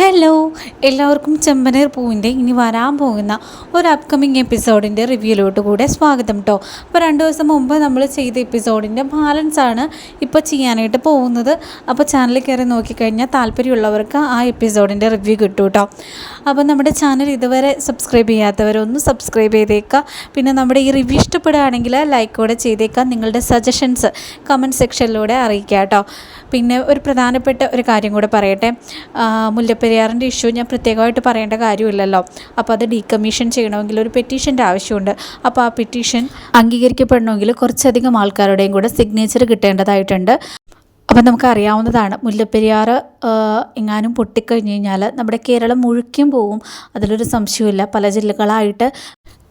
Hello എല്ലാവർക്കും ചെമ്പനീർ പൂവിന്റെ ഇനി വരാൻ പോകുന്ന ഒരു അപ്കമിങ് എപ്പിസോഡിന്റെ റിവ്യൂലോട്ട് കൂടെ സ്വാഗതം കേട്ടോ അപ്പോൾ രണ്ട് ദിവസം മുമ്പ് നമ്മൾ ചെയ്ത എപ്പിസോഡിന്റെ ബാലൻസ് ആണ് ഇപ്പോൾ ചെയ്യാനായിട്ട് പോകുന്നത്. അപ്പോൾ ചാനലിൽ കയറി നോക്കിക്കഴിഞ്ഞാൽ താല്പര്യമുള്ളവർക്ക് ആ എപ്പിസോഡിന്റെ റിവ്യൂ കിട്ടും കേട്ടോ അപ്പോൾ നമ്മുടെ ചാനൽ ഇതുവരെ സബ്സ്ക്രൈബ് ചെയ്യാത്തവരൊന്ന് സബ്സ്ക്രൈബ് ചെയ്തേക്കുക പിന്നെ നമ്മുടെ ഈ റിവ്യൂ ഇഷ്ടപ്പെടുകയാണെങ്കിൽ ലൈക്കോടെ ചെയ്തേക്കാം. നിങ്ങളുടെ സജഷൻസ് കമന്റ് സെക്ഷനിലൂടെ അറിയിക്കുക കേട്ടോ പിന്നെ ഒരു പ്രധാനപ്പെട്ട ഒരു കാര്യം കൂടെ പറയട്ടെ. ആ, മുല്ലപ്പെരിയാറിന്റെ ഇഷ്യൂ ഞാൻ പ്രത്യേകമായിട്ട് പറയേണ്ട കാര്യമില്ലല്ലോ. അപ്പോൾ അത് ഡീകമ്മീഷൻ ചെയ്യണമെങ്കിൽ ഒരു പെറ്റീഷന്റെ ആവശ്യമുണ്ട്. അപ്പോൾ ആ പെറ്റീഷൻ അംഗീകരിക്കപ്പെടണമെങ്കിൽ കുറച്ചധികം ആൾക്കാരുടെയും കൂടെ സിഗ്നേച്ചർ കിട്ടേണ്ടതായിട്ടുണ്ട്. അപ്പം നമുക്കറിയാവുന്നതാണ് മുല്ലപ്പെരിയാർ എങ്ങാനും പൊട്ടിക്കഴിഞ്ഞ് കഴിഞ്ഞാൽ നമ്മുടെ കേരളം മുഴുക്കും പോവും. അതിലൊരു സംശയമില്ല പല ജില്ലകളായിട്ട്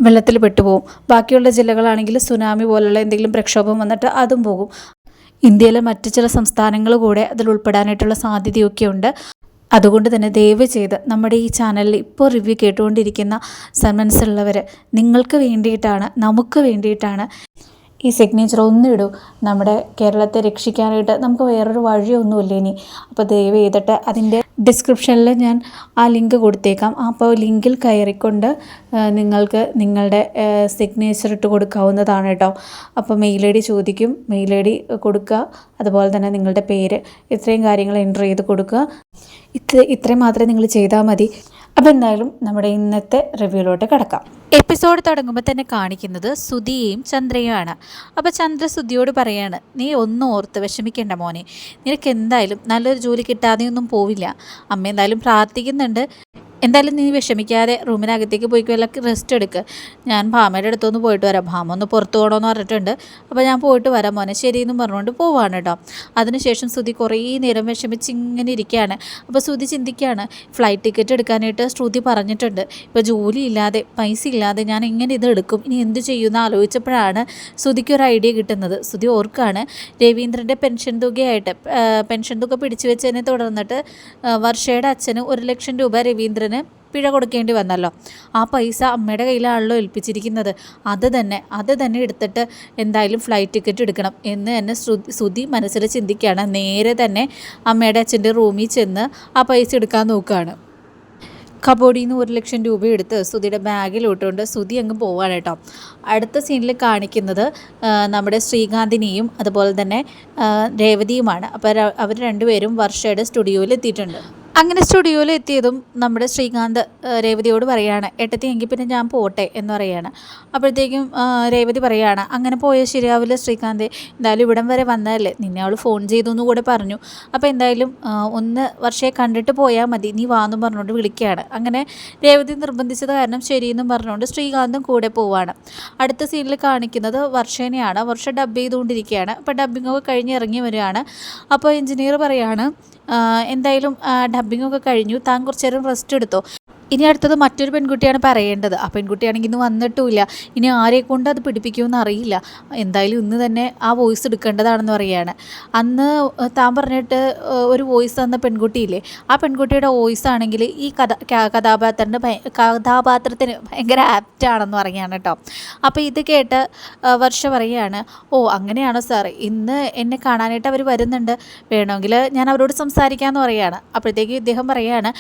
വെള്ളത്തിൽ പെട്ടുപോകും ബാക്കിയുള്ള ജില്ലകളാണെങ്കിൽ സുനാമി പോലുള്ള എന്തെങ്കിലും പ്രക്ഷോഭം വന്നിട്ട് അതും പോകും. ഇന്ത്യയിലെ മറ്റു ചില സംസ്ഥാനങ്ങൾ കൂടെ അതിൽ ഉൾപ്പെടാനായിട്ടുള്ള സാധ്യതയൊക്കെ ഉണ്ട് അതുകൊണ്ട് തന്നെ ദയവ് ചെയ്ത് നമ്മുടെ ഈ ചാനലിൽ ഇപ്പോൾ റിവ്യൂ കേട്ടുകൊണ്ടിരിക്കുന്ന സന്മനസ്സുള്ളവർ നിങ്ങൾക്ക് വേണ്ടിയിട്ടാണ് നമുക്ക് വേണ്ടിയിട്ടാണ് ഈ സിഗ്നേച്ചർ ഒന്നിടൂ നമ്മുടെ കേരളത്തെ രക്ഷിക്കാനായിട്ട് നമുക്ക് വേറൊരു വഴിയൊന്നുമില്ല ഇനി. അപ്പോൾ ദയവ് ചെയ്തിട്ട് അതിന്റെ ഡിസ്ക്രിപ്ഷനിൽ ഞാൻ ആ ലിങ്ക് കൊടുത്തേക്കാം. അപ്പോൾ ലിങ്കിൽ കയറിക്കൊണ്ട് നിങ്ങൾക്ക് നിങ്ങളുടെ സിഗ്നേച്ചർ ഇട്ട് കൊടുക്കാവുന്നതാണ് കേട്ടോ അപ്പോൾ മെയിൽ ഐ ഡി ചോദിക്കും. മെയിൽ ഐ ഡി കൊടുക്കുക. അതുപോലെ തന്നെ നിങ്ങളുടെ പേര് ഇത്രയും കാര്യങ്ങൾ എന്റർ ചെയ്ത് കൊടുക്കുക. ഇത്ര ഇത്രയും മാത്രമേ നിങ്ങൾ ചെയ്താൽ മതി. അപ്പോൾ എന്തായാലും നമ്മുടെ ഇന്നത്തെ റിവ്യൂലോട്ട് കിടക്കാം. എപ്പിസോഡ് തുടങ്ങുമ്പോൾ തന്നെ കാണിക്കുന്നത് സുധിയെയും ചന്ദ്രയുമാണ്. അപ്പോൾ ചന്ദ്ര സുധിയോട് പറയാണ് നീ ഒന്നും ഓർത്ത് വിഷമിക്കേണ്ട മോനെ. നിനക്ക് എന്തായാലും നല്ലൊരു ജോലി കിട്ടാതെയൊന്നും പോവില്ല. അമ്മ എന്തായാലും പ്രാർത്ഥിക്കുന്നുണ്ട്. എന്തായാലും നീ വിഷമിക്കാതെ റൂമിനകത്തേക്ക് പോയി വല്ല റെസ്റ്റ് എടുക്ക്. ഞാൻ ഭാമയുടെ അടുത്തൊന്ന് പോയിട്ട് വരാം. ഭാമ ഒന്ന് പുറത്ത് പോകണമെന്ന് പറഞ്ഞിട്ടുണ്ട്. അപ്പോൾ ഞാൻ പോയിട്ട് വരാം മോനെ. ശരിയെന്നും പറഞ്ഞുകൊണ്ട് പോവാണ് കേട്ടോ. അതിനുശേഷം ശ്രുതി കുറേ നേരം വിഷമിച്ച് ഇങ്ങനെ ഇരിക്കുകയാണ്. അപ്പോൾ ശ്രുതി ചിന്തിക്കുകയാണ് ഫ്ലൈറ്റ് ടിക്കറ്റ് എടുക്കാനായിട്ട് ശ്രുതി പറഞ്ഞിട്ടുണ്ട്. ഇപ്പോൾ ജോലി ഇല്ലാതെ പൈസ ഇല്ലാതെ ഞാൻ എങ്ങനെ ഇത് എടുക്കും? ഇനി എന്ത് ചെയ്യുമെന്ന് ആലോചിച്ചപ്പോഴാണ് ശ്രുതിക്ക് ഒരു ഐഡിയ കിട്ടുന്നത്. ശ്രുതി ഓർക്കാണ് രവീന്ദ്രന്റെ പെൻഷൻ തുകയായിട്ട് പെൻഷൻ തുക പിടിച്ചു വെച്ചതിനെ തുടർന്നിട്ട് വർഷയുടെ അച്ഛന് ഒരു ലക്ഷം രൂപ രവീന്ദ്രന് പിഴ കൊടുക്കേണ്ടി വന്നല്ലോ. ആ പൈസ അമ്മയുടെ കയ്യിലാണല്ലോ ഏൽപ്പിച്ചിരിക്കുന്നത്. അത് തന്നെ അത് തന്നെ എടുത്തിട്ട് എന്തായാലും ഫ്ലൈറ്റ് ടിക്കറ്റ് എടുക്കണം എന്ന് തന്നെ ശ്രുതി മനസ്സിൽ ചിന്തിക്കുകയാണ്. നേരെ തന്നെ അമ്മയുടെ അച്ഛന്റെ റൂമിൽ ചെന്ന് ആ പൈസ എടുക്കാൻ നോക്കുകയാണ്. കബോഡിയിൽ നിന്ന് ഒരു ലക്ഷം രൂപ എടുത്ത് സുധിയുടെ ബാഗിലോട്ടുകൊണ്ട് സുധി അങ്ങ് പോവാണ് കേട്ടോ. അടുത്ത സീനിൽ കാണിക്കുന്നത് നമ്മുടെ ശ്രീകാന്തിനെയും അതുപോലെ തന്നെ രേവതിയുമാണ്. അപ്പോൾ അവർ രണ്ടുപേരും വർഷയുടെ സ്റ്റുഡിയോയിൽ എത്തിയിട്ടുണ്ട്. അങ്ങനെ സ്റ്റുഡിയോയിൽ എത്തിയതും നമ്മുടെ ശ്രീകാന്ത് രേവതിയോട് പറയാണ് എട്ടത്തി എങ്കിൽ പിന്നെ ഞാൻ പോട്ടെ എന്ന് പറയാണ്. അപ്പോഴത്തേക്കും രേവതി പറയാണ് അങ്ങനെ പോയ ശരിയാവില്ല ശ്രീകാന്ത് എന്തായാലും ഇവിടം വരെ വന്നതല്ലേ നിന്നെ അവൾ ഫോൺ ചെയ്തു എന്ന് കൂടെ പറഞ്ഞു. അപ്പോൾ എന്തായാലും ഒന്ന് വർഷയെ കണ്ടിട്ട് പോയാൽ മതി നീ വാന്നും പറഞ്ഞുകൊണ്ട് വിളിക്കുകയാണ്. അങ്ങനെ രേവതി നിർബന്ധിച്ചത് കാരണം ശരിയെന്നും പറഞ്ഞുകൊണ്ട് ശ്രീകാന്തും കൂടെ പോവാണ്. അടുത്ത സീനിൽ കാണിക്കുന്നത് വർഷേനെയാണ്. വർഷ ഡബ് ചെയ്തുകൊണ്ടിരിക്കുകയാണ്. അപ്പോൾ ഡബ്ബിങ്ങൊക്കെ കഴിഞ്ഞ് ഇറങ്ങി വരികയാണ്. അപ്പോൾ എഞ്ചിനീയർ പറയാണ് "ആ, എന്തായാലും ഡബ്ബിങ്ങൊക്കെ കഴിഞ്ഞു. താൻ കുറച്ച് നേരം റെസ്റ്റ് എടുത്തോ? ഇനി അടുത്തത് മറ്റൊരു പെൺകുട്ടിയാണ് പറയേണ്ടത്. ആ പെൺകുട്ടിയാണെങ്കിൽ ഇന്ന് വന്നിട്ടുമില്ല. ഇനി ആരെ കൊണ്ട് അത് പിടിപ്പിക്കുമെന്ന് അറിയില്ല. എന്തായാലും ഇന്ന് തന്നെ ആ വോയിസ് എടുക്കേണ്ടതാണെന്ന് പറയുകയാണ്. അന്ന് താൻ പറഞ്ഞിട്ട് ഒരു വോയിസ് തന്ന പെൺകുട്ടിയില്ലേ ആ പെൺകുട്ടിയുടെ വോയിസ് ആണെങ്കിൽ ഈ കഥ കഥാപാത്രന്റെ കഥാപാത്രത്തിന് ഭയങ്കര ആപ്റ്റാണെന്ന് പറയുകയാണ് കേട്ടോ. അപ്പോൾ ഇത് കേട്ട് വർഷ പറയുകയാണ് ഓ അങ്ങനെയാണോ സാർ ഇന്ന് എന്നെ കാണാനായിട്ട് അവർ വരുന്നുണ്ട്. വേണമെങ്കിൽ ഞാൻ അവരോട് സംസാരിക്കാമെന്ന് പറയുകയാണ്. അപ്പോഴത്തേക്ക് ഇദ്ദേഹം പറയുകയാണ്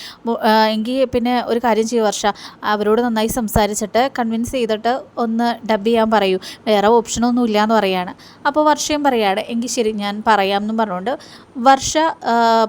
എങ്കിൽ പിന്നെ ഒരു കാര്യം ചെയ്യുക വർഷ. അവരോട് നന്നായി സംസാരിച്ചിട്ട് കൺവിൻസ് ചെയ്തിട്ട് ഒന്ന് ഡബ് ചെയ്യാൻ പറയൂ. വേറെ ഓപ്ഷനൊന്നും ഇല്ല എന്ന് പറയാണ്. അപ്പോൾ വർഷയും പറയുകയാണ് എങ്കിൽ ശരി ഞാൻ പറയാം എന്നും പറഞ്ഞുകൊണ്ട് വർഷ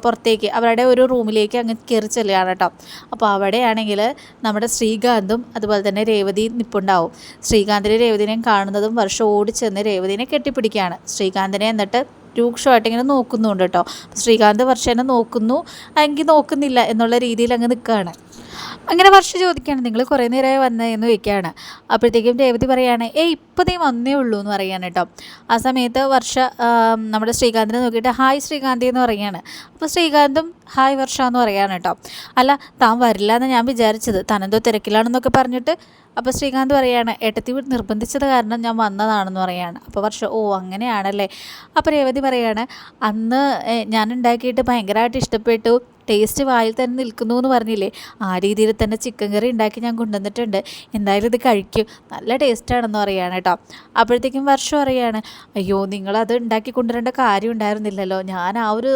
പുറത്തേക്ക് അവരുടെ ഒരു റൂമിലേക്ക് അങ്ങ് കയറി ചെല്ലുകയാണ് കേട്ടോ അപ്പോൾ അവിടെയാണെങ്കിൽ നമ്മുടെ ശ്രീകാന്തും അതുപോലെ തന്നെ രേവതി നിപ്പുണ്ടാവും. ശ്രീകാന്തിനെ രേവതിനെയും കാണുന്നതും വർഷ ഓടിച്ചെന്ന് രേവതിനെ കെട്ടിപ്പിടിക്കുകയാണ്. ശ്രീകാന്തിനെ എന്നിട്ട് രൂക്ഷമായിട്ട് ഇങ്ങനെ നോക്കുന്നുണ്ട് കേട്ടോ ശ്രീകാന്ത് വർഷേനെ നോക്കുന്നു. എങ്കിൽ നോക്കുന്നില്ല എന്നുള്ള രീതിയിൽ അങ്ങ് നിൽക്കുകയാണ് അങ്ങനെ വർഷ ചോദിക്കുകയാണ് നിങ്ങൾ കുറേ നേരമായി വന്നതെന്ന് ചോദിക്കുകയാണ് അപ്പോഴത്തേക്കും രേവതി പറയാണ് ഏ ഇപ്പോൾ നീ വന്നേ ഉള്ളൂ എന്ന് പറയാണ് കേട്ടോ. ആ സമയത്ത് വർഷ നമ്മുടെ ശ്രീകാന്തിനെ നോക്കിയിട്ട് ഹായ് ശ്രീകാന്തി എന്ന് പറയാണ്. അപ്പോൾ ശ്രീകാന്തും ഹായ് വർഷ എന്ന് പറയാണ് കേട്ടോ. അല്ല താൻ വരില്ല എന്ന് ഞാൻ വിചാരിച്ചത്. തനെന്തോ തിരക്കിലാണെന്നൊക്കെ പറഞ്ഞിട്ട് അപ്പോൾ ശ്രീകാന്ത് പറയാണ് ഏട്ടത്തി നിർബന്ധിച്ചത് കാരണം ഞാൻ വന്നതാണെന്ന് പറയാണ്. അപ്പോൾ വർഷം ഓ അങ്ങനെയാണല്ലേ? അപ്പോൾ രേവതി പറയാണ് അന്ന് ഞാൻ ഉണ്ടാക്കിയിട്ട് ഭയങ്കരമായിട്ട് ഇഷ്ടപ്പെട്ടു. ടേസ്റ്റ് വായിൽ തന്നെ നിൽക്കുന്നു എന്ന് പറഞ്ഞില്ലേ? ആ രീതിയിൽ തന്നെ ചിക്കൻ കറി ഉണ്ടാക്കി ഞാൻ കൊണ്ടുവന്നിട്ടുണ്ട്. എന്തായാലും ഇത് കഴിക്കും. നല്ല ടേസ്റ്റാണെന്ന് പറയുകയാണ് കേട്ടോ. അപ്പോഴത്തേക്കും വർഷം അറിയാണ് അയ്യോ നിങ്ങളത് ഉണ്ടാക്കി കൊണ്ടുവരേണ്ട കാര്യം ഉണ്ടായിരുന്നില്ലല്ലോ. ഞാൻ ആ ഒരു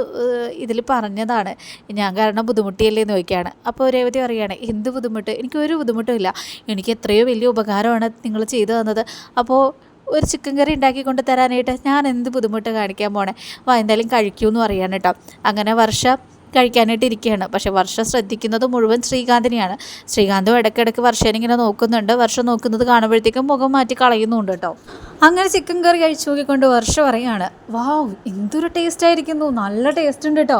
ഇതിൽ പറഞ്ഞതാണ്. ഞാൻ കാരണം ബുദ്ധിമുട്ടിയല്ലേ എന്ന് ചോദിക്കുകയാണ്. അപ്പോൾ രേവതി പറയുകയാണ് എന്ത് ബുദ്ധിമുട്ട്? എനിക്ക് ഒരു ബുദ്ധിമുട്ടും ഇല്ല. എനിക്ക് എത്രയോ വലിയ ഉപകാരമാണ് നിങ്ങൾ ചെയ്തു തന്നത്. അപ്പോൾ ഒരു ചിക്കൻ കറി ഉണ്ടാക്കി കൊണ്ട് തരാനായിട്ട് ഞാൻ എന്ത് ബുദ്ധിമുട്ട് കാണിക്കാൻ പോണേ? വാ എന്തായാലും കഴിക്കൂ എന്ന് പറയാണ് കേട്ടോ. അങ്ങനെ വർഷ കഴിക്കാനായിട്ട് ഇരിക്കുകയാണ് പക്ഷെ വർഷ ശ്രദ്ധിക്കുന്നത് മുഴുവൻ ശ്രീകാന്തിനെയാണ്. ശ്രീകാന്തും ഇടയ്ക്കിടയ്ക്ക് വർഷേനെ ഇങ്ങനെ നോക്കുന്നുണ്ട്. വർഷം നോക്കുന്നത് കാണുമ്പോഴത്തേക്കും മുഖം മാറ്റി കളയുന്നുണ്ട് കേട്ടോ. അങ്ങനെ ചിക്കൻ കറി കഴിച്ചു നോക്കിക്കൊണ്ട് വർഷ പറയാണ് വാവ് എന്തൊരു ടേസ്റ്റ് ആയിരിക്കുന്നു നല്ല ടേസ്റ്റ് ഉണ്ട് കേട്ടോ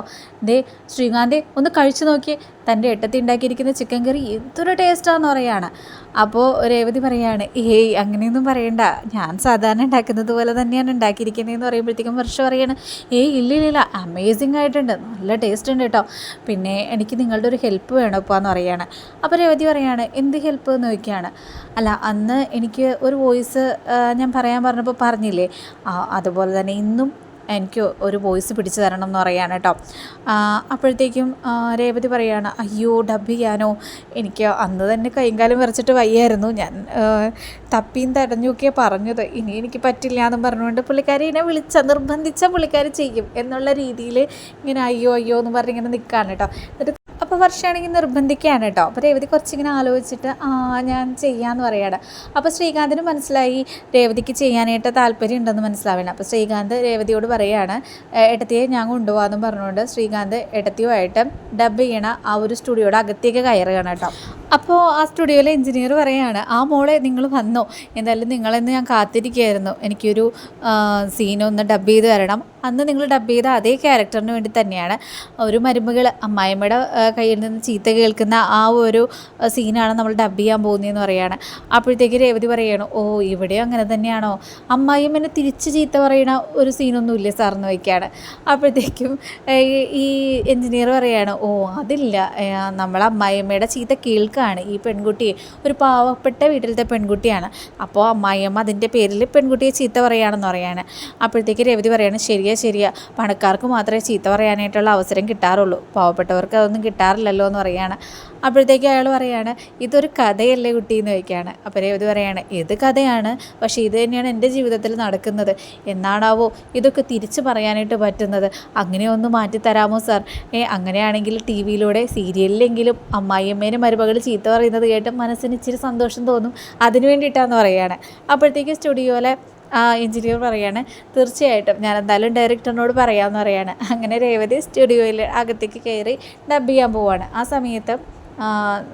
ദേ ശ്രീകാന്തെ ഒന്ന് കഴിച്ചു നോക്കി തന്റെ എട്ടത്തി ഉണ്ടാക്കിയിരിക്കുന്ന ചിക്കൻ കറി എന്തൊരു ടേസ്റ്റാന്ന് പറയാണ് അപ്പോൾ രേവതി പറയാണ് ഏയ് അങ്ങനെയൊന്നും പറയണ്ട. ഞാൻ സാധാരണ ഉണ്ടാക്കുന്നത് പോലെ തന്നെയാണ് ഉണ്ടാക്കിയിരിക്കുന്നതെന്ന് പറയുമ്പോഴത്തേക്കും വർഷം പറയാണ് ഏയ് ഇല്ല ഇല്ല അമേസിങ് ആയിട്ടുണ്ട് നല്ല ടേസ്റ്റ് ഉണ്ട് കേട്ടോ പിന്നെ എനിക്ക് നിങ്ങളുടെ ഒരു ഹെൽപ്പ് വേണം ഇപ്പോൾ എന്ന് പറയാണ് അപ്പോൾ രേവതി പറയാണ് എന്ത് ഹെൽപ്പ് എന്ന് ചോദിക്കുകയാണ്. അല്ല അന്ന് എനിക്ക് ഒരു വോയിസ് ഞാൻ പറയാൻ പറഞ്ഞപ്പോൾ പറഞ്ഞില്ലേ? അതുപോലെ തന്നെ ഇന്നും എനിക്ക് ഒരു വോയിസ് പിടിച്ചു തരണം എന്ന് പറയാണ് കേട്ടോ അപ്പോഴത്തേക്കും രേവതി പറയാണ് അയ്യോ ഡബ് ചെയ്യാനോ? എനിക്ക് അന്ന് തന്നെ കൈകാലം വിറച്ചിട്ട് വയ്യായിരുന്നു. ഞാൻ തപ്പിയും തടഞ്ഞൊക്കെ പറഞ്ഞത്. ഇനി എനിക്ക് പറ്റില്ല എന്ന് പറഞ്ഞുകൊണ്ട് പുള്ളിക്കാരി എന്നെ വിളിച്ച നിർബന്ധിച്ച പുള്ളിക്കാരി ചെയ്യും എന്നുള്ള രീതിയിൽ ഇങ്ങനെ അയ്യോ അയ്യോ എന്ന് പറഞ്ഞ് ഇങ്ങനെ നിൽക്കുകയാണ് കേട്ടോ എന്നിട്ട് അപ്പോൾ വർഷമാണെങ്കിൽ നിർബന്ധിക്കുകയാണ് കേട്ടോ. അപ്പോൾ രേവതി കുറച്ചിങ്ങനെ ആലോചിച്ചിട്ട് ആ ഞാൻ ചെയ്യാമെന്ന് പറയാണ്. അപ്പോൾ ശ്രീകാന്തിന് മനസ്സിലായി രേവതിക്ക് ചെയ്യാനായിട്ട് താല്പര്യം ഉണ്ടെന്ന് മനസ്സിലാവണം അപ്പോൾ ശ്രീകാന്ത് രേവതിയോട് പറയുകയാണ് എട്ടത്തിയെ ഞാൻ കൊണ്ടുപോകാമെന്നും പറഞ്ഞുകൊണ്ട് ശ്രീകാന്ത് എട്ടത്തിയുമായിട്ട് ഡബ് ചെയ്യണ ആ ഒരു സ്റ്റുഡിയോയുടെ അകത്തേക്ക് കയറുകയാണ് കേട്ടോ. അപ്പോൾ ആ സ്റ്റുഡിയോയിലെ എഞ്ചിനീയർ പറയുകയാണ് ആ മോളെ നിങ്ങൾ വന്നോ. എന്തായാലും നിങ്ങളെന്ന് ഞാൻ കാത്തിരിക്കുകയായിരുന്നു. എനിക്കൊരു സീനൊന്ന് ഡബ് ചെയ്ത് തരണം. അന്ന് നിങ്ങൾ ഡബ് ചെയ്ത അതേ ക്യാരക്ടറിന് വേണ്ടി തന്നെയാണ് ഒരു മരുമകൾ അമ്മായിമ്മയുടെ കയ്യിൽ നിന്ന് ചീത്ത കേൾക്കുന്ന ആ ഒരു സീനാണ് നമ്മൾ ഡബ് ചെയ്യാൻ പോകുന്നതെന്ന് പറയുകയാണ് അപ്പോഴത്തേക്ക് രേവതി പറയുകയാണ് ഓ ഇവിടെ അങ്ങനെ തന്നെയാണോ? അമ്മായിമ്മനെ തിരിച്ച് ചീത്ത പറയണ ഒരു സീനൊന്നും ഇല്ല സാറെന്ന് വയ്ക്കുകയാണ് അപ്പോഴത്തേക്കും ഈ എഞ്ചിനീയർ പറയുകയാണ് ഓ അതില്ല. നമ്മൾ അമ്മായിയമ്മയുടെ ചീത്ത കേൾക്കുകയാണ് ഈ പെൺകുട്ടി ഒരു പാവപ്പെട്ട വീട്ടിലത്തെ പെൺകുട്ടിയാണ്. അപ്പോൾ അമ്മായിയമ്മ അതിന്റെ പേരിൽ പെൺകുട്ടിയെ ചീത്ത പറയുകയാണെന്ന് പറയുകയാണ് അപ്പോഴത്തേക്ക് രേവതി പറയാണ് ശരിയാ ശരിയാ. പണക്കാർക്ക് മാത്രമേ ചീത്ത പറയാനായിട്ടുള്ള അവസരം കിട്ടാറുള്ളൂ. പാവപ്പെട്ടവർക്ക് അതൊന്നും കിട്ടാറില്ലല്ലോ എന്ന് പറയാണ് അപ്പോഴത്തേക്കും അയാൾ പറയാണ് ഇതൊരു കഥയല്ലേ കുട്ടി എന്ന് ചോദിക്കുകയാണ്. അപ്പോൾ രേവതി പറയാണ് ഇത് കഥയാണ് പക്ഷേ ഇത് തന്നെയാണ് എന്റെ ജീവിതത്തിൽ നടക്കുന്നത്. എന്നാണാവോ ഇതൊക്കെ തിരിച്ചു പറയാനായിട്ട് പറ്റുന്നത്? അങ്ങനെ ഒന്ന് മാറ്റിത്തരാമോ സാർ? ഏ അങ്ങനെയാണെങ്കിൽ ടി വിയിലൂടെ സീരിയലിലെങ്കിലും അമ്മായിയമ്മേനും മരുമകൾ ചീത്ത പറയുന്നത് കേട്ട് മനസ്സിന് ഇച്ചിരി സന്തോഷം തോന്നും. അതിന് വേണ്ടിയിട്ടാണെന്ന് പറയുകയാണ്. അപ്പോഴത്തേക്ക് സ്റ്റുഡിയോയിലെ എഞ്ചിനീയർ പറയാണ് തീർച്ചയായിട്ടും ഞാൻ എന്തായാലും ഡയറക്ടറിനോട് പറയാമെന്ന് പറയാണ്. അങ്ങനെ രേവതി സ്റ്റുഡിയോയിൽ അകത്തേക്ക് കയറി ഡബ് ചെയ്യാൻ പോവാണ്. ആ സമയത്ത്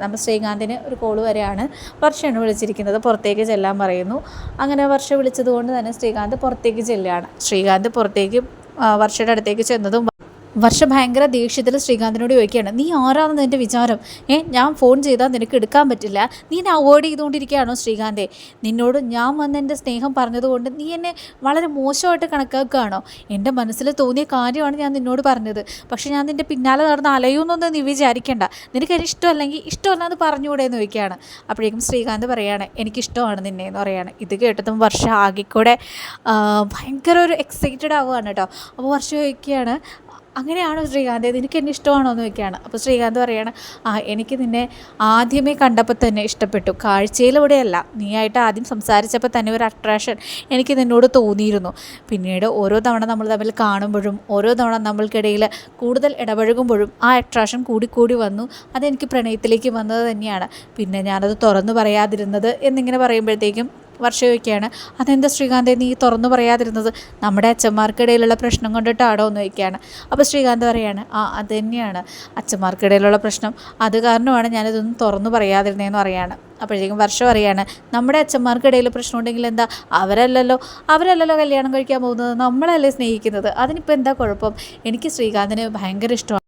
നമ്മൾ ശ്രീകാന്തിന് ഒരു കോൾ വരെയാണ് വർഷയാണ് വിളിച്ചിരിക്കുന്നത് പുറത്തേക്ക് ചെല്ലാൻ പറയുന്നു. അങ്ങനെ വർഷ വിളിച്ചതുകൊണ്ട് തന്നെ ശ്രീകാന്ത് പുറത്തേക്ക് ചെല്ലുകയാണ്. ശ്രീകാന്ത് പുറത്തേക്ക് വർഷയുടെ അടുത്തേക്ക് ചെന്നതും വർഷ ഭയങ്കര ദേഷ്യത്തിൽ ശ്രീകാന്തിനോട് ചോദിക്കുകയാണ് നീ ആരാണെന്ന് എന്റെ വിചാരം? ഏ ഞാൻ ഫോൺ ചെയ്താൽ നിനക്ക് എടുക്കാൻ പറ്റില്ല. നീ എന്നെ അവോയ്ഡ് ചെയ്തുകൊണ്ടിരിക്കുകയാണോ ശ്രീകാന്തെ? നിന്നോട് ഞാൻ വന്ന് എന്റെ സ്നേഹം പറഞ്ഞതുകൊണ്ട് നീ എന്നെ വളരെ മോശമായിട്ട് കണക്കാക്കുകയാണോ? എന്റെ മനസ്സിൽ തോന്നിയ കാര്യമാണ് ഞാൻ നിന്നോട് പറഞ്ഞത്. പക്ഷേ ഞാൻ നിന്റെ പിന്നാലെ നടന്ന് അലയുന്നൊന്നും നീ വിചാരിക്കേണ്ട. നിനക്ക് എനിക്ക് ഇഷ്ടമല്ലെങ്കിൽ ഇഷ്ടമല്ല എന്ന് പറഞ്ഞുകൂടെ എന്ന് ചോദിക്കുകയാണ്. അപ്പോഴേക്കും ശ്രീകാന്ത് പറയുകയാണ് എനിക്കിഷ്ടമാണ് നിന്നെ എന്ന് പറയുകയാണ് ഇത് കേട്ടതും വർഷ ആകെക്കൂടെ ഭയങ്കര ഒരു എക്സൈറ്റഡ് ആവുകയാണ് കേട്ടോ. അപ്പോൾ വർഷ ചോദിക്കുകയാണ് അങ്ങനെയാണോ ശ്രീകാന്ത്? നിനക്ക് എന്നെ ഇഷ്ടമാണോ എന്ന് ചോദിക്കുകയാണ്. അപ്പോൾ ശ്രീകാന്ത് പറയുകയാണ് ആ എനിക്ക് നിന്നെ ആദ്യമേ കണ്ടപ്പോൾ തന്നെ ഇഷ്ടപ്പെട്ടു. കാഴ്ചയിലൂടെയല്ല. നീയായിട്ട് ആദ്യം സംസാരിച്ചപ്പോൾ തന്നെ ഒരു അട്രാക്ഷൻ എനിക്ക് നിന്നോട് തോന്നിയിരുന്നു. പിന്നീട് ഓരോ തവണ നമ്മൾ തമ്മിൽ കാണുമ്പോഴും ഓരോ തവണ നമ്മൾക്കിടയിൽ കൂടുതൽ ഇടപഴകുമ്പോഴും ആ അട്രാക്ഷൻ കൂടിക്കൂടി വന്നു. അതെനിക്ക് പ്രണയത്തിലേക്ക് വന്നത് തന്നെയാണ്. പിന്നെ ഞാനത് തുറന്നു പറയാതിരുന്നത് എന്നിങ്ങനെ പറയുമ്പോഴത്തേക്കും വർഷ ചോദിക്കുകയാണ് അതെന്താ ശ്രീകാന്തെ നീ തുറന്നു പറയാതിരുന്നത്? നമ്മുടെ അച്ഛന്മാർക്കിടയിലുള്ള പ്രശ്നം കൊണ്ടിട്ടാടോ എന്ന് ചോദിക്കുകയാണ്. അപ്പോൾ ശ്രീകാന്ത് പറയാണ് ആ അത് തന്നെയാണ് അച്ഛന്മാർക്കിടയിലുള്ള പ്രശ്നം. അത് കാരണമാണ് ഞാനിതൊന്നും തുറന്നു പറയാതിരുന്നതെന്ന് പറയാണ്. അപ്പോഴേക്കും വർഷം അറിയാണ് നമ്മുടെ അച്ഛന്മാർക്കിടയിൽ പ്രശ്നം ഉണ്ടെങ്കിൽ എന്താ? അവരല്ലല്ലോ. അവരല്ലല്ലോ കല്യാണം കഴിക്കാൻ പോകുന്നത്. നമ്മളല്ലേ സ്നേഹിക്കുന്നത്. അതിനിപ്പോൾ എന്താ കുഴപ്പം? എനിക്ക് ശ്രീകാന്തിന് ഭയങ്കര ഇഷ്ടമാണ്.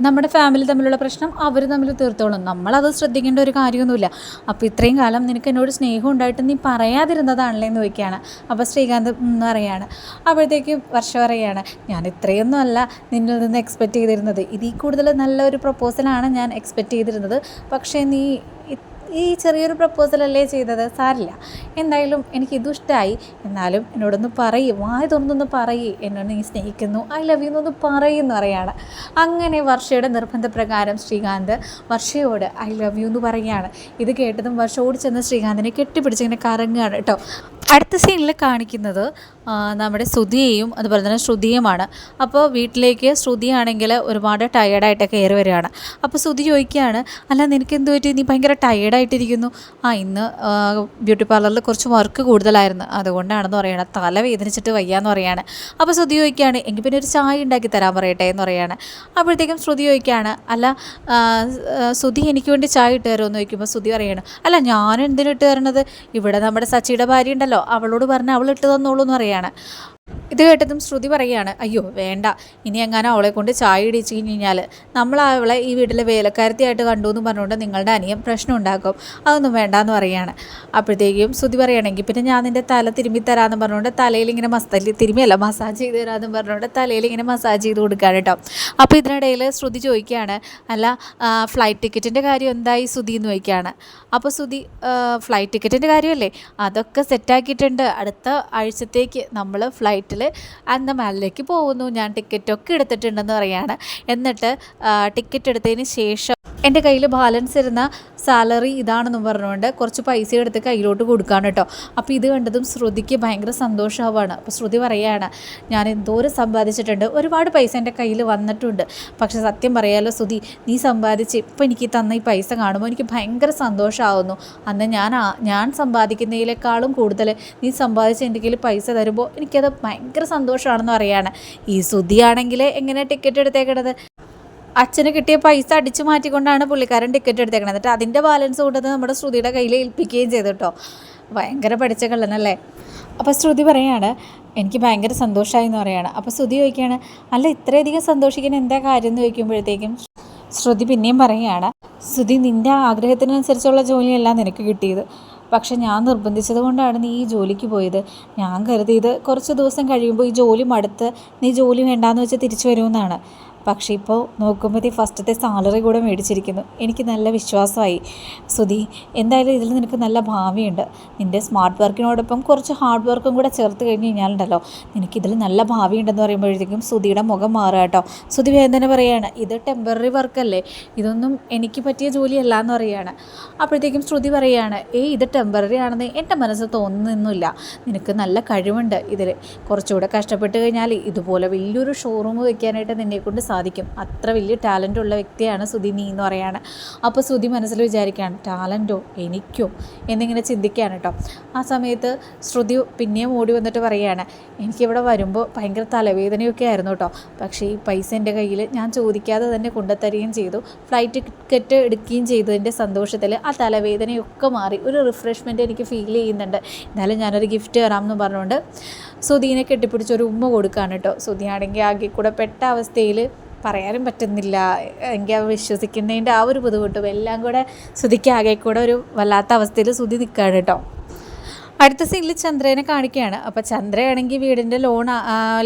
നമ്മുടെ ഫാമിലി തമ്മിലുള്ള പ്രശ്നം അവർ തമ്മിൽ തീർത്തോളും. നമ്മളത് ശ്രദ്ധിക്കേണ്ട ഒരു കാര്യമൊന്നുമില്ല. അപ്പോൾ ഇത്രയും കാലം നിനക്ക് എന്നോട് സ്നേഹം ഉണ്ടായിട്ട് നീ പറയാതിരുന്നതാണല്ലേ എന്ന് ചോദിക്കുകയാണ്. അപ്പോൾ ശ്രീകാന്ത് എന്ന് പറയാണ്. അപ്പോഴത്തേക്ക് വർഷം പറയുകയാണ് ഞാൻ ഇത്രയൊന്നും അല്ല നിന്നിൽ നിന്ന് എക്സ്പെക്റ്റ് ചെയ്തിരുന്നത്. ഇതിൽ കൂടുതൽ നല്ലൊരു പ്രപ്പോസലാണ് ഞാൻ എക്സ്പെക്റ്റ് ചെയ്തിരുന്നത്. പക്ഷേ നീ ഈ ചെറിയൊരു പ്രപ്പോസൽ അല്ലേ ചെയ്തത്? സാരില്ല എന്തായാലും എനിക്ക് ഇഷ്ടമായി എന്നാലും എന്നോടൊന്ന് പറയും. വായ പറയ്. എന്നോട് നീ സ്നേഹിക്കുന്നു. ഐ ലവ് യു എന്നൊന്ന് പറയുമെന്ന് പറയാണ്. അങ്ങനെ വർഷയുടെ നിർബന്ധപ്രകാരം ശ്രീകാന്ത് വർഷയോട് ഐ ലവ് യു എന്ന് പറയുകയാണ്. ഇത് കേട്ടതും വർഷ ചെന്ന് ശ്രീകാന്തിനെ കെട്ടിപ്പിടിച്ച് ഇങ്ങനെ കറങ്ങുകയാണ് കേട്ടോ. അടുത്ത സീനിൽ കാണിക്കുന്നത് നമ്മുടെ ശ്രുതിയെയും അതുപോലെ തന്നെ ശ്രുതിയുമാണ്. അപ്പോൾ വീട്ടിലേക്ക് ശ്രുതിയാണെങ്കിൽ ഒരുപാട് ടയേർഡായിട്ട് കയറി വരികയാണ്. അപ്പോൾ ശ്രുതി ചോദിക്കുകയാണ് അല്ല നിനക്ക് എന്ത് പറ്റി? നീ ഭയങ്കര ടയേർഡായിട്ടിരിക്കുന്നു ആ ഇന്ന് ബ്യൂട്ടി പാർലറിൽ കുറച്ച് വർക്ക് കൂടുതലായിരുന്നു. അതുകൊണ്ടാണെന്ന് പറയണം. തല വേദനിച്ചിട്ട് വയ്യാന്ന് പറയാണ്. അപ്പോൾ ശ്രുതി ചോദിക്കുകയാണ് എങ്കിൽ പിന്നെ ഒരു ചായ ഉണ്ടാക്കി തരാൻ പറയട്ടെ? എന്ന് പറയുകയാണ് അപ്പോഴത്തേക്കും ശ്രുതി ചോദിക്കുകയാണ് അല്ല ശ്രുതി എനിക്ക് വേണ്ടി ചായ ഇട്ട് തരുമോ? എന്ന് ചോദിക്കുമ്പോൾ ശ്രുതി പറയാണ് അല്ല ഞാൻ എന്തിനു ഇട്ട് തരണത്? ഇവിടെ നമ്മുടെ സച്ചിയുടെ ഭാര്യ ഉണ്ടല്ലോ. അവളോട് പറഞ്ഞ് അവൾ ഇട്ട് തന്നോളൂ എന്ന് പറയാണ്. ഇത് കേട്ടതും ശ്രുതി പറയുകയാണ് അയ്യോ വേണ്ട. ഇനി എങ്ങാനും അവളെ കൊണ്ട് ചായ ഇടിച്ചു കഴിഞ്ഞാൽ നമ്മൾ അവളെ ഈ വീട്ടിലെ വേലക്കാരത്തിയായിട്ട് കണ്ടു എന്ന് പറഞ്ഞുകൊണ്ട് നിങ്ങളുടെ അനിയൻ പ്രശ്നം ഉണ്ടാക്കും. അതൊന്നും വേണ്ടാന്ന് പറയുകയാണ്. അപ്പോഴത്തേക്കും ശ്രുതി പറയുകയാണെങ്കിൽ പിന്നെ ഞാൻ നിന്റെ തല തിരുമ്മി തരാമെന്ന് പറഞ്ഞുകൊണ്ട് തലയിൽ ഇങ്ങനെ മസ്തല്ലി തിരുമ്മിയല്ല മസാജ് ചെയ്ത് തരാമെന്ന് പറഞ്ഞുകൊണ്ട് തലയിൽ ഇങ്ങനെ മസാജ് ചെയ്ത് കൊടുക്കുകയാണ് കേട്ടോ. അപ്പോൾ ഇതിനിടയിൽ ശ്രുതി ചോദിക്കുകയാണ് അല്ല ഫ്ലൈറ്റ് ടിക്കറ്റിന്റെ കാര്യം എന്തായി ശ്രുതി എന്ന് ചോദിക്കുകയാണ്. അപ്പോൾ ശ്രുതി ഫ്ലൈറ്റ് ടിക്കറ്റിന്റെ കാര്യമല്ലേ? അതൊക്കെ സെറ്റാക്കിയിട്ടുണ്ട് അടുത്ത ആഴ്ചത്തേക്ക് നമ്മൾ ഫ്ലൈറ്റിൽ അന്തമാനിലേക്ക് പോകുന്നു. ഞാൻ ടിക്കറ്റൊക്കെ എടുത്തിട്ടുണ്ടെന്ന് പറയാണ്. എന്നിട്ട് ടിക്കറ്റ് എടുത്തതിന് ശേഷം എന്റെ കയ്യിൽ ബാലൻസ് ഇരുന്ന സാലറി ഇതാണെന്നും പറഞ്ഞുകൊണ്ട് കുറച്ച് പൈസ എടുത്ത് കയ്യിലോട്ട് കൊടുക്കുകയാണ് കേട്ടോ. അപ്പോൾ ഇത് കണ്ടതും ശ്രുതിക്ക് ഭയങ്കര സന്തോഷമാവാണ്. അപ്പോൾ ശ്രുതി പറയുകയാണ് ഞാൻ എന്തോരം സമ്പാദിച്ചിട്ടുണ്ട്. ഒരുപാട് പൈസ എന്റെ കയ്യിൽ വന്നിട്ടുണ്ട്. പക്ഷേ സത്യം പറയാലോ ശ്രുതി നീ സമ്പാദിച്ച് ഇപ്പം എനിക്ക് തന്ന ഈ പൈസ കാണുമ്പോൾ എനിക്ക് ഭയങ്കര സന്തോഷമാവുന്നു. അന്ന് ഞാൻ ഞാൻ സമ്പാദിക്കുന്നതിനേക്കാളും കൂടുതൽ നീ സമ്പാദിച്ച് എന്റെ കയ്യിൽ പൈസ തരുമ്പോൾ എനിക്കത് ഭയങ്കര സന്തോഷമാണെന്ന് പറയാണ് ഈ ശ്രുതിയാണെങ്കിൽ എങ്ങനെ ടിക്കറ്റ് എടുത്തേക്കണത്? അച്ഛന് കിട്ടിയ പൈസ അടിച്ചു മാറ്റിക്കൊണ്ടാണ് പുള്ളിക്കാരൻ ടിക്കറ്റ് എടുത്തേക്കണത്. എന്നിട്ട് അതിന്റെ ബാലൻസ് കൊണ്ടത് നമ്മുടെ ശ്രുതിയുടെ കയ്യിൽ ഏൽപ്പിക്കുകയും ചെയ്തു കേട്ടോ. ഭയങ്കര പഠിച്ച കള്ളനല്ലേ? അപ്പോൾ ശ്രുതി പറയാണ് എനിക്ക് ഭയങ്കര സന്തോഷമായി എന്ന് പറയുകയാണ് അപ്പോൾ ശ്രുതി ചോദിക്കുകയാണ് അല്ല ഇത്രയധികം സന്തോഷിക്കാൻ എന്താ കാര്യം എന്ന് ചോദിക്കുമ്പോഴത്തേക്കും ശ്രുതി പിന്നെയും പറയുകയാണ് ശ്രുതി നിന്റെ ആഗ്രഹത്തിനനുസരിച്ചുള്ള ജോലിയല്ല നിനക്ക് കിട്ടിയത്. പക്ഷെ ഞാൻ നിർബന്ധിച്ചത് കൊണ്ടാണ് നീ ഈ ജോലിക്ക് പോയത്. ഞാൻ കരുതിയത് കുറച്ച് ദിവസം കഴിയുമ്പോൾ ഈ ജോലി മടുത്ത് നീ ജോലി വേണ്ടാന്ന് വെച്ച് തിരിച്ചു വരുമെന്നാണ്. പക്ഷേ ഇപ്പോൾ നോക്കുമ്പോഴത്തേ ഫസ്റ്റത്തെ സാലറി കൂടെ മേടിച്ചിരിക്കുന്നു. എനിക്ക് നല്ല വിശ്വാസമായി. സുധി എന്തായാലും ഇതിൽ നിനക്ക് നല്ല ഭാവിയുണ്ട്. നിന്റെ സ്മാർട്ട് വർക്കിനോടൊപ്പം കുറച്ച് ഹാർഡ് വർക്കും കൂടെ ചേർത്ത് കഴിഞ്ഞ് കഴിഞ്ഞാലുണ്ടല്ലോ നിനക്കിതിൽ നല്ല ഭാവിയുണ്ടെന്ന് പറയുമ്പോഴത്തേക്കും സുധിയുടെ മുഖം മാറുക കേട്ടോ. സുധി വേദന പറയുകയാണ് ഇത് ടെമ്പററി വർക്കല്ലേ ഇതൊന്നും എനിക്ക് പറ്റിയ ജോലിയല്ല എന്ന് പറയുകയാണ് അപ്പോഴത്തേക്കും ശ്രുതി പറയുകയാണ് ഏയ് ഇത് ടെമ്പററി ആണെന്ന് എന്റെ മനസ്സ് തോന്നുന്നില്ല. നിനക്ക് നല്ല കഴിവുണ്ട് ഇതിൽ. കുറച്ചുകൂടെ കഷ്ടപ്പെട്ട് കഴിഞ്ഞാൽ ഇതുപോലെ വലിയൊരു ഷോറൂം വയ്ക്കാനായിട്ട് നിന്നെ കൊണ്ട് സാധിക്കും. അത്ര വലിയ ടാലന്റ് ഉള്ള വ്യക്തിയാണ് സുധി നീ എന്ന് പറയാണ്. അപ്പോൾ സുധി മനസ്സിൽ വിചാരിക്കുകയാണ് ടാലന്റോ എനിക്കോ? എന്നിങ്ങനെ ചിന്തിക്കുകയാണ് കേട്ടോ ആ സമയത്ത് ശ്രുതി പിന്നെയും ഓടി വന്നിട്ട് പറയുകയാണ് എനിക്കിവിടെ വരുമ്പോൾ ഭയങ്കര തലവേദനയൊക്കെ ആയിരുന്നു കേട്ടോ പക്ഷേ ഈ പൈസ എന്റെ കയ്യിൽ ഞാൻ ചോദിക്കാതെ തന്നെ കൊണ്ടുത്തരികയും ചെയ്തു. ഫ്ലൈറ്റ് ടിക്കറ്റ് എടുക്കുകയും ചെയ്തതിന്റെ സന്തോഷത്തിൽ ആ തലവേദനയൊക്കെ മാറി. ഒരു റിഫ്രഷ്മെന്റ് എനിക്ക് ഫീൽ ചെയ്യുന്നുണ്ട്. എന്നാലും ഞാനൊരു ഗിഫ്റ്റ് തരാമെന്ന് പറഞ്ഞുകൊണ്ട് സുധീനെ കെട്ടിപ്പിടിച്ച് ഒരു ഉമ്മ കൊടുക്കുകയാണ് കേട്ടോ സുധിയാണെങ്കിൽ ആകെ കൂടെ പെട്ട അവസ്ഥയിൽ പറയാനും പറ്റുന്നില്ല. എനിക്ക് വിശ്വസിക്കുന്നതിന്റെ ആ ഒരു ബുദ്ധിമുട്ടും എല്ലാം കൂടെ ശ്രുതിക്കാകെ കൂടെ ഒരു വല്ലാത്ത അവസ്ഥയിൽ ശ്രുതി നിൽക്കുകയാണ് കേട്ടോ. അടുത്ത സീനിൽ ചന്ദ്രനെ കാണിക്കുകയാണ്. അപ്പോൾ ചന്ദ്രയാണെങ്കിൽ വീടിന്റെ ലോൺ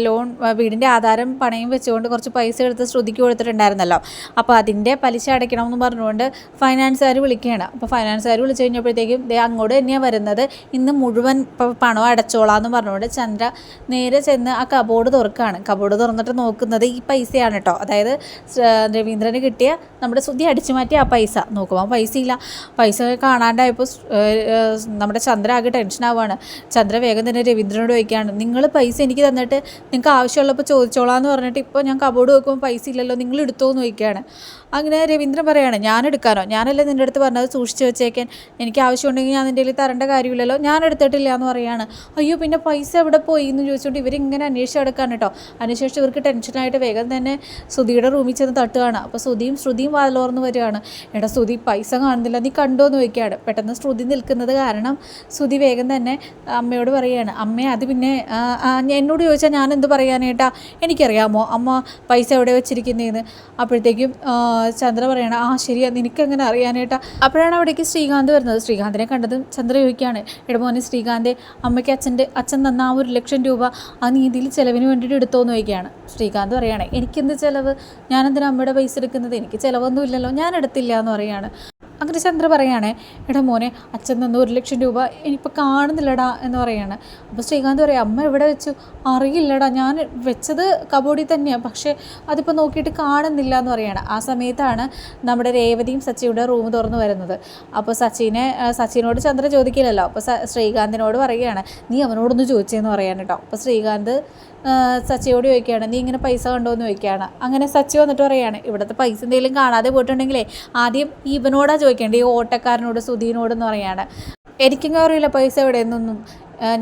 ലോൺ വീടിന്റെ ആധാരം പണയം വെച്ചുകൊണ്ട് കുറച്ച് പൈസ എടുത്ത് ശ്രുതിക്ക് കൊടുത്തിട്ടുണ്ടായിരുന്നല്ലോ. അപ്പോൾ അതിന്റെ പലിശ അടയ്ക്കണമെന്ന് പറഞ്ഞുകൊണ്ട് ഫൈനാൻസുകാർ വിളിക്കുകയാണ്. അപ്പോൾ ഫൈനാൻസുകാർ വിളിച്ചു കഴിഞ്ഞപ്പോഴത്തേക്കും ദേ അങ്ങോട്ട് തന്നെയാണ് വരുന്നത്. ഇന്ന് മുഴുവൻ പണം അടച്ചോളാന്ന് പറഞ്ഞുകൊണ്ട് ചന്ദ്ര നേരെ ചെന്ന് ആ കബോർഡ് തുറക്കുകയാണ്. കബോർഡ് തുറന്നിട്ട് നോക്കുന്നത് ഈ പൈസയാണ് കേട്ടോ അതായത് രവീന്ദ്രന് കിട്ടിയ നമ്മുടെ ശ്രുതി അടിച്ചു മാറ്റിയ ആ പൈസ. നോക്കുമ്പോൾ പൈസ ഇല്ല പൈസ കാണാണ്ടായപ്പോൾ നമ്മുടെ ചന്ദ്ര ആകെ ടെൻഷനാവുകയാണ് ചന്ദ്ര വേഗം തന്നെ രവീന്ദ്രനോട് ചോദിക്കുകയാണ് നിങ്ങൾ പൈസ എനിക്ക് തന്നിട്ട് നിങ്ങൾക്ക് ആവശ്യമുള്ളപ്പോൾ ചോദിച്ചോളാം എന്ന് പറഞ്ഞിട്ട് ഇപ്പോൾ ഞാൻ കബോർഡ് വെക്കുമ്പോൾ പൈസ ഇല്ലല്ലോ നിങ്ങൾ എടുത്തോ എന്ന് ചോദിക്കുകയാണ്. അങ്ങനെ രവീന്ദ്രൻ പറയാണ് ഞാൻ എടുക്കാനോ? ഞാനല്ലേ നിന്റെ അടുത്ത് പറഞ്ഞത് സൂക്ഷിച്ച് വെച്ചേക്കാൻ? എനിക്ക് ആവശ്യമുണ്ടെങ്കിൽ ഞാൻ നിന്റെ തരേണ്ട കാര്യമില്ലല്ലോ ഞാൻ എടുത്തിട്ടില്ല എന്ന് പറയാണ്. അയ്യോ പിന്നെ പൈസ എവിടെ പോയി? എന്ന് ചോദിച്ചുകൊണ്ട് ഇവരിങ്ങനെ അന്വേഷിച്ച് എടുക്കാണ് കേട്ടോ. അതിനുശേഷം ഇവർക്ക് ടെൻഷനായിട്ട് വേഗം തന്നെ സുധിയുടെ റൂമിൽ ചെന്ന് തട്ടുകയാണ്. അപ്പോൾ ശ്രുതിയും ശ്രുതിയും വാതിലോർന്ന് വരികയാണ്. എടാ ശ്രുതി പൈസ കാണുന്നില്ല നീ കണ്ടോ? എന്ന് ചോദിക്കുകയാണ്. പെട്ടെന്ന് ശ്രുതി നിൽക്കുന്നത് കാരണം ശ്രുതി വേഗം തന്നെ അമ്മയോട് പറയുകയാണ് അമ്മേ അത് പിന്നെ എന്നോട് ചോദിച്ചാൽ ഞാൻ എന്ത് പറയാനായിട്ടാ എനിക്കറിയാമോ? അമ്മ പൈസ എവിടെ വെച്ചിരിക്കുന്നതെന്ന് അപ്പോഴത്തേക്കും ചന്ദ്ര പറയണം ആ ശരിയാ നിനക്കെങ്ങനെ അറിയാനായിട്ടാ അപ്പോഴാണ് അവിടേക്ക് ശ്രീകാന്ത് വരുന്നത്. ശ്രീകാന്തിനെ കണ്ടതും ചന്ദ്ര ചോദിക്കുകയാണ് ഇടമോനെ ശ്രീകാന്തെ അമ്മയ്ക്ക് അച്ഛന്റെ അച്ഛൻ തന്ന ആ ഒരു ലക്ഷം രൂപ ആ നീതിയിൽ ചിലവിന് വേണ്ടിയിട്ട് എടുത്തോന്ന് ചോദിക്കുകയാണ്. ശ്രീകാന്ത് പറയുകയാണ് എനിക്കെന്ത് ചിലവ്? ഞാനെന്തിനാ അമ്മയുടെ പൈസ എടുക്കുന്നത്? എനിക്ക് ചിലവൊന്നും ഇല്ലല്ലോ ഞാൻ എടുത്തില്ല എന്ന് പറയാണ്. അങ്ങനെ ചന്ദ്ര പറയുകയാണേ എടാ മോനെ അച്ഛൻ നിന്ന് ഒരു ലക്ഷം രൂപ ഇനിയിപ്പോൾ കാണുന്നില്ലടാ എന്ന് പറയാണ്. അപ്പോൾ ശ്രീകാന്ത് പറയാം അമ്മ എവിടെ വെച്ചു? അറിയില്ലടാ ഞാൻ വെച്ചത് കബോഡി തന്നെയാണ് പക്ഷേ അതിപ്പോൾ നോക്കിയിട്ട് കാണുന്നില്ല എന്ന് പറയാണ്. ആ സമയത്താണ് നമ്മുടെ രേവതിയും സച്ചിയുടെ റൂം തുറന്നു വരുന്നത്. അപ്പോൾ സച്ചിനെ സച്ചിനോട് ചന്ദ്ര ചോദിക്കില്ലല്ലോ. അപ്പോൾ ശ്രീകാന്തിനോട് പറയുകയാണ് നീ അവനോടൊന്ന് ചോദിച്ചതെന്ന് പറയാൻ അപ്പോൾ ശ്രീകാന്ത് സച്ചിയോട് ചോദിക്കുകയാണ് നീ ഇങ്ങനെ പൈസ കണ്ടോ എന്ന് ചോദിക്കുകയാണ്. അങ്ങനെ സച്ചി വന്നിട്ട് പറയുകയാണ് ഇവിടുത്തെ പൈസ എന്തെങ്കിലും കാണാതെ പോയിട്ടുണ്ടെങ്കിലേ ആദ്യം ഇവനോടാ ചോദിക്കേണ്ടത് ഈ ഓട്ടക്കാരനോട് സുധീനോടെന്ന് പറയുകയാണ് എനിക്കും അറിയില്ല പൈസ എവിടെയെന്നൊന്നും.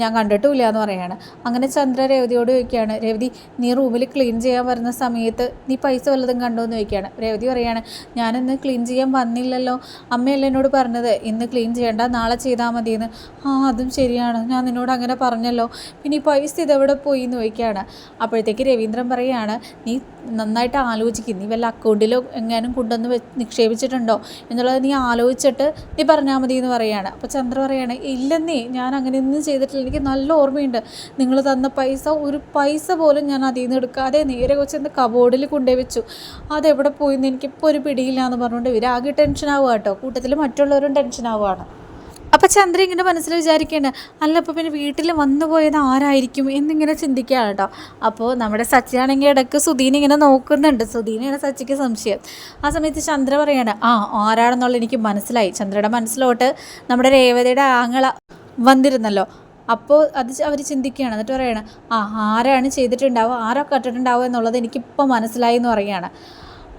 ഞാൻ കണ്ടിട്ടുമില്ല എന്ന് പറയുകയാണ് അങ്ങനെ ചന്ദ്ര രേവതിയോട് ചോദിക്കുകയാണ് രേവതി നീ റൂമിൽ ക്ലീൻ ചെയ്യാൻ വരുന്ന സമയത്ത് നീ പൈസ വല്ലതും കണ്ടോ എന്ന് ചോദിക്കുകയാണ്. രേവതി പറയാണ് ഞാനിന്ന് ക്ലീൻ ചെയ്യാൻ വന്നില്ലല്ലോ. അമ്മയല്ല എന്നോട് പറഞ്ഞത് ഇന്ന് ക്ലീൻ ചെയ്യേണ്ട നാളെ ചെയ്താൽ മതിയെന്ന്. ആ അതും ശരിയാണ്. ഞാൻ നിന്നോട് അങ്ങനെ പറഞ്ഞല്ലോ. പിന്നെ ഈ പൈസ ഇതെവിടെ പോയി എന്ന് ചോദിക്കുകയാണ്. അപ്പോഴത്തേക്ക് രവീന്ദ്രൻ പറയുകയാണ് നീ നന്നായിട്ട് ആലോചിക്കും. നീ വല്ല അക്കൗണ്ടിലോ എങ്ങാനും കൊണ്ടുവന്ന് നിക്ഷേപിച്ചിട്ടുണ്ടോ? എന്നുള്ളത് നീ ആലോചിച്ചിട്ട് നീ പറഞ്ഞാൽ മതി എന്ന് പറയുകയാണ് അപ്പോൾ ചന്ദ്ര പറയുകയാണ് ഇല്ലെന്നേ ഞാൻ അങ്ങനെയൊന്നും ചെയ്തിട്ട് ചെയ്തിട്ടില്ല. എനിക്ക് നല്ല ഓർമ്മയുണ്ട്. നിങ്ങൾ തന്ന പൈസ ഒരു പൈസ പോലും ഞാൻ അതിൽ നിന്ന് എടുക്കാതെ നേരെ കൊച്ചെന്ന് കബോർഡിൽ കൊണ്ടുപോയി വെച്ചു അതെവിടെ പോയി എന്ന് എനിക്കിപ്പോൾ ഒരു പിടിയില്ല എന്ന് പറഞ്ഞുകൊണ്ട് ഇവരാകെ ടെൻഷനാവുക കേട്ടോ കൂട്ടത്തിൽ മറ്റുള്ളവരും ടെൻഷൻ ആവുകയാണ് അപ്പോൾ ചന്ദ്ര ഇങ്ങനെ മനസ്സിൽ വിചാരിക്കേണ്ട അല്ല അപ്പോൾ പിന്നെ വീട്ടിൽ വന്നു പോയത് ആരായിരിക്കും എന്നിങ്ങനെ ചിന്തിക്കുകയാണ് കേട്ടോ. അപ്പോൾ നമ്മുടെ സച്ചിയാണെങ്കിൽ ഇടയ്ക്ക് സുധീൻ ഇങ്ങനെ നോക്കുന്നുണ്ട്. സുധീനെയാണ് സച്ചിക്ക് സംശയം. ആ സമയത്ത് ചന്ദ്ര പറയാണ് ആ ആരാണെന്നുള്ള എനിക്ക് മനസ്സിലായി. ചന്ദ്രയുടെ മനസ്സിലോട്ട് നമ്മുടെ രേവതയുടെ ആങ്ങള വന്നിരുന്നല്ലോ. അപ്പോൾ അത് അവർ ചിന്തിക്കുകയാണ്. എന്നിട്ട് പറയുകയാണ് ആ ആരാണ് ചെയ്തിട്ടുണ്ടാവുക? ആരൊക്കെ കട്ടിട്ടുണ്ടാവുക എന്നുള്ളത് എനിക്കിപ്പോൾ മനസ്സിലായി എന്ന് പറയുകയാണ്.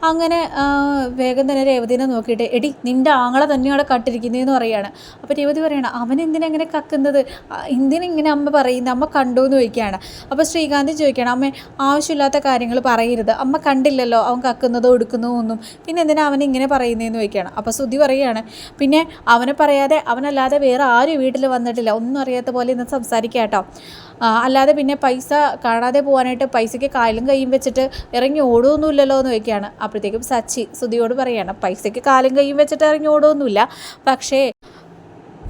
അങ്ങനെ വേഗം തന്നെ രേവതിനെ നോക്കിയിട്ട് എടി നിന്റെ ആങ്ങളെ തന്നെ തന്നെയാണ് കട്ടിരിക്കുന്നതെന്ന് പറയുകയാണ് അപ്പോൾ രേവതി പറയണം അവൻ എന്തിനെങ്ങനെ കക്കുന്നത്? എന്തിനിങ്ങനെ അമ്മ പറയുന്നത് അമ്മ കണ്ടു എന്ന് ചോദിക്കുകയാണ്. അപ്പോൾ ശ്രീകാന്ത് ചോദിക്കണം അമ്മ ആവശ്യമില്ലാത്ത കാര്യങ്ങൾ പറയരുത്. അമ്മ കണ്ടില്ലല്ലോ അവൻ കക്കുന്നതോ എടുക്കുന്നതോ ഒന്നും. പിന്നെ എന്തിനാ അവൻ ഇങ്ങനെ പറയുന്നതെന്ന് ചോദിക്കുകയാണ്. അപ്പോൾ ശ്രുതി പറയുകയാണ് പിന്നെ അവനെ പറയാതെ അവനല്ലാതെ വേറെ ആരും വീട്ടിൽ വന്നിട്ടില്ല. ഒന്നും അറിയാത്ത പോലെ ഇന്ന് സംസാരിക്കാം കേട്ടോ അല്ലാതെ പിന്നെ പൈസ കാണാതെ പോകാനായിട്ട് പൈസയ്ക്ക് കാലും കൈയും വെച്ചിട്ട് ഇറങ്ങി ഓടുമൊന്നുമില്ലല്ലോ എന്ന് ചോദിക്കുകയാണ്. അപ്പോഴത്തേക്കും സച്ചി സുധിയോട് പറയുകയാണ് പൈസയ്ക്ക് കാലും കൈയും വെച്ചിട്ട് ഇറങ്ങി ഓടുമൊന്നുമില്ല പക്ഷേ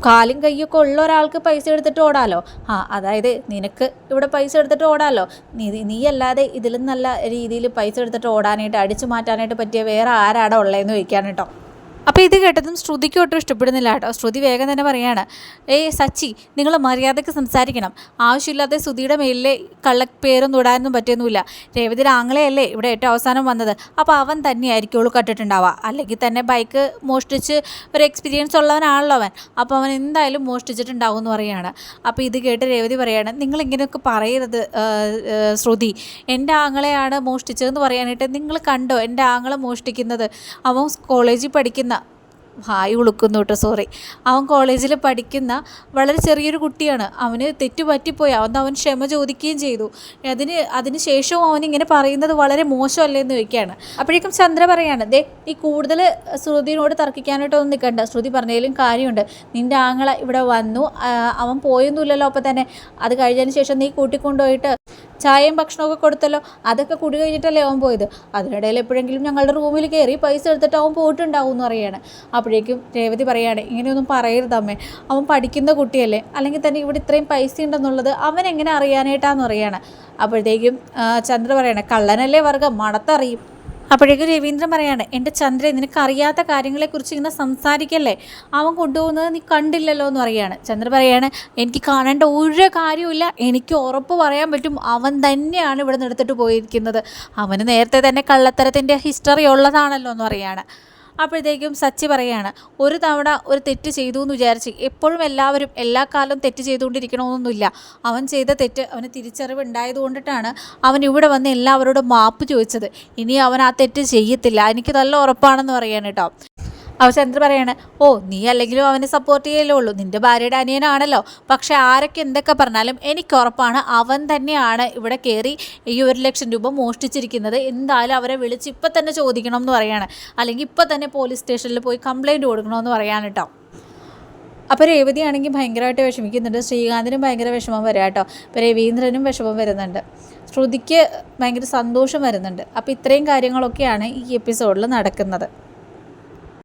കാലും കൈയൊക്കെ ഉള്ള ഒരാൾക്ക് പൈസ എടുത്തിട്ട് ഓടാലോ? ആ അതായത് നിനക്ക് ഇവിടെ പൈസ എടുത്തിട്ട് ഓടാലോ? നീ നീ അല്ലാതെ ഇതിലും നല്ല രീതിയിൽ പൈസ എടുത്തിട്ട് ഓടാനായിട്ട് അടിച്ചു മാറ്റാനായിട്ട് പറ്റിയ വേറെ ആരാടാ ഉള്ളതെന്ന് ചോദിക്കാൻ കേട്ടോ. അപ്പോൾ ഇത് കേട്ടതും ശ്രുതിക്ക് ഒട്ടും ഇഷ്ടപ്പെടുന്നില്ല കേട്ടോ. ശ്രുതി വേഗം തന്നെ പറയാണ് ഏയ് സച്ചി നിങ്ങൾ മര്യാദയ്ക്ക് സംസാരിക്കണം. ആവശ്യമില്ലാത്ത ശ്രുതിയുടെ മേലിലെ കള്ളപ്പേരും തൊടാനൊന്നും പറ്റിയൊന്നുമില്ല. രേവതി ആങ്ങളെയല്ലേ ഇവിടെ ഏറ്റവും അവസാനം വന്നത്. അപ്പോൾ അവൻ തന്നെയായിരിക്കുള്ളൂ കട്ടിട്ടുണ്ടാവുക. അല്ലെങ്കിൽ തന്നെ ബൈക്ക് മോഷ്ടിച്ച് ഒരു എക്സ്പീരിയൻസ് ഉള്ളവനാണല്ലോ അവൻ. അപ്പോൾ അവൻ എന്തായാലും മോഷ്ടിച്ചിട്ടുണ്ടാവും എന്ന് പറയുകയാണ് അപ്പോൾ ഇത് കേട്ട് രേവതി പറയാണ് നിങ്ങൾ ഇങ്ങനെയൊക്കെ പറയരുത് ശ്രുതി. എന്റെ ആങ്ങളെയാണ് മോഷ്ടിച്ചതെന്ന് പറയാനായിട്ട് നിങ്ങൾ കണ്ടോ എന്റെ ആങ്ങളെ മോഷ്ടിക്കുന്നത്? അവൻ കോളേജിൽ പഠിക്കുന്ന ഹായ് ഉളുക്കുന്നു കേട്ടോ സോറി അവൻ കോളേജിൽ പഠിക്കുന്ന വളരെ ചെറിയൊരു കുട്ടിയാണ്. അവന് തെറ്റു പറ്റിപ്പോയി അവൻ അവൻ ക്ഷമ ചോദിക്കുകയും ചെയ്തു. അതിന് അതിന് ശേഷവും അവൻ ഇങ്ങനെ പറയുന്നത് വളരെ മോശമല്ലേ എന്ന് ചോദിക്കുകയാണ്. അപ്പോഴേക്കും ചന്ദ്ര പറയാണ് ദേ നീ കൂടുതൽ ശ്രുതിനോട് തർക്കിക്കാനായിട്ടൊന്നും നിൽക്കണ്ട. ശ്രുതി പറഞ്ഞതിലും കാര്യമുണ്ട്. നിന്റെ ആങ്ങളെ ഇവിടെ വന്നു. അവൻ പോയൊന്നുമില്ലല്ലോ അപ്പം തന്നെ. അത് കഴിഞ്ഞതിന് ശേഷം നീ കൂട്ടിക്കൊണ്ടുപോയിട്ട് ചായയും ഭക്ഷണമൊക്കെ കൊടുത്തല്ലോ. അതൊക്കെ കുടി കഴിഞ്ഞിട്ടല്ലേ അവൻ പോയത്. അതിനിടയിൽ എപ്പോഴെങ്കിലും ഞങ്ങളുടെ റൂമിൽ കയറി പൈസ എടുത്തിട്ട് അവൻ പോയിട്ടുണ്ടാവും എന്ന് പറയുകയാണ്. അപ്പോഴേക്കും രേവതി പറയുകയാണ് ഇങ്ങനെയൊന്നും പറയരുത് അമ്മേ. അവൻ പഠിക്കുന്ന കുട്ടിയല്ലേ. അല്ലെങ്കിൽ തന്നെ ഇവിടെ ഇത്രയും പൈസ ഉണ്ടെന്നുള്ളത് അവൻ എങ്ങനെ അറിയാനായിട്ടാന്ന് പറയുകയാണ് അപ്പോഴത്തേക്കും ചന്ദ്ര പറയണേ കള്ളനല്ലേ വർഗം മണത്തറിയും. അപ്പോഴേക്കും രവീന്ദ്രൻ പറയാണ് എന്റെ ചന്ദ്രൻ നിനക്ക് അറിയാത്ത കാര്യങ്ങളെക്കുറിച്ച് ഇങ്ങനെ സംസാരിക്കല്ലേ? അവൻ കൊണ്ടുപോകുന്നത് നീ കണ്ടില്ലല്ലോ എന്ന് പറയാണ്. ചന്ദ്ര പറയാണ് എനിക്ക് കാണേണ്ട ഒരു കാര്യമില്ല എനിക്ക് ഉറപ്പ് പറയാൻ പറ്റും. അവൻ തന്നെയാണ് ഇവിടെ നിന്ന് എടുത്തിട്ട് പോയിരിക്കുന്നത്. അവന് നേരത്തെ തന്നെ കള്ളത്തരത്തിന്റെ ഹിസ്റ്ററി ഉള്ളതാണല്ലോ എന്ന് പറയാണ്. അപ്പോഴത്തേക്കും സച്ചി പറയാണ് ഒരു തവണ ഒരു തെറ്റ് ചെയ്തു എന്ന് വിചാരിച്ച് എപ്പോഴും എല്ലാവരും എല്ലാ കാലവും തെറ്റ് ചെയ്തുകൊണ്ടിരിക്കണമെന്നൊന്നുമില്ല. അവൻ ചെയ്ത തെറ്റ് അവന് തിരിച്ചറിവ് ഉണ്ടായതുകൊണ്ടിട്ടാണ് അവൻ ഇവിടെ വന്ന് എല്ലാവരോടും മാപ്പ് ചോദിച്ചത്. ഇനി അവൻ ആ തെറ്റ് ചെയ്യത്തില്ല. എനിക്ക് നല്ല ഉറപ്പാണെന്ന് പറയാൻ കേട്ടോ. അവ ചന്ദ്ര പറയാണ് ഓ നീ അല്ലെങ്കിലും അവനെ സപ്പോർട്ട് ചെയ്യലേ ഉള്ളൂ. നിന്റെ ഭാര്യയുടെ അനിയനാണല്ലോ. പക്ഷെ ആരൊക്കെ എന്തൊക്കെ പറഞ്ഞാലും എനിക്ക് ഉറപ്പാണ് അവൻ തന്നെയാണ് ഇവിടെ കയറി ഈ ഒരു ലക്ഷം രൂപ മോഷ്ടിച്ചിരിക്കുന്നത്. എന്തായാലും അവരെ വിളിച്ച് ഇപ്പം തന്നെ ചോദിക്കണം എന്ന് പറയാണ്. അല്ലെങ്കിൽ ഇപ്പം തന്നെ പോലീസ് സ്റ്റേഷനിൽ പോയി കംപ്ലയിന്റ് കൊടുക്കണമെന്ന് പറയാൻ കേട്ടോ അപ്പോൾ രേവതിയാണെങ്കിൽ ഭയങ്കരമായിട്ട് വിഷമിക്കുന്നുണ്ട്. ശ്രീകാന്തിനും ഭയങ്കര വിഷമം വരാം കേട്ടോ ഇപ്പോൾ രവീന്ദ്രനും വിഷമം വരുന്നുണ്ട്. ശ്രുതിക്ക് ഭയങ്കര സന്തോഷം വരുന്നുണ്ട്. അപ്പോൾ ഇത്രയും കാര്യങ്ങളൊക്കെയാണ് ഈ എപ്പിസോഡിൽ നടക്കുന്നത്.